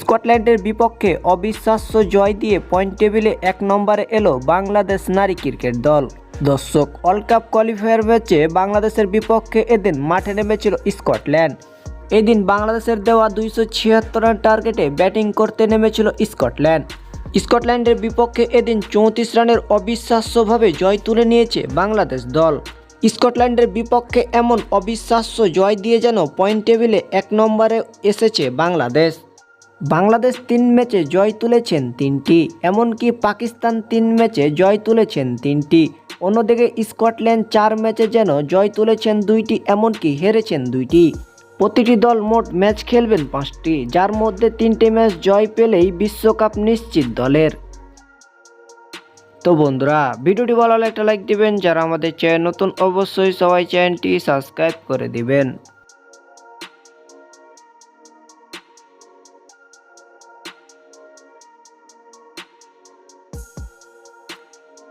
স্কটল্যান্ডের বিপক্ষে অবিশ্বাস্য জয় দিয়ে পয়েন্ট টেবিলে এক নম্বরে এলো বাংলাদেশ নারী ক্রিকেট দল। দর্শক ওয়ার্ল্ড কাপ কোয়ালিফায়ার ম্যাচে বাংলাদেশের বিপক্ষে এদিন মাঠে নেমেছিল স্কটল্যান্ড। এদিন বাংলাদেশের দেওয়া দুইশো ছিয়াত্তর রান টার্গেটে ব্যাটিং করতে নেমেছিল স্কটল্যান্ড। স্কটল্যান্ডের বিপক্ষে এদিন চৌত্রিশ রানের অবিশ্বাস্যভাবে জয় তুলে নিয়েছে বাংলাদেশ দল। স্কটল্যান্ডের বিপক্ষে এমন অবিশ্বাস্য জয় দিয়ে যেন পয়েন্ট টেবিলে এক নম্বরে এসেছে বাংলাদেশ। বাংলাদেশ তিন ম্যাচে জয় তুলেছেন তিনটি, এমনকি পাকিস্তান তিন ম্যাচে জয় তুলেছেন তিনটি। অন্যদিকে স্কটল্যান্ড চার ম্যাচে যেন জয় তুলেছেন দুইটি, এমনকি হেরেছেন দুইটি। প্রতিটি দল মোট ম্যাচ খেলবেন পাঁচটি, যার মধ্যে তিনটি ম্যাচ জয় পেলেই বিশ্বকাপ নিশ্চিত দলের। তো বন্ধুরা, ভিডিওটি ভালো লাগলে একটা লাইক দিবেন, যারা আমাদের চ্যানেল নতুন অবশ্যই সবাই চ্যানেলটি সাবস্ক্রাইব করে দিবেন।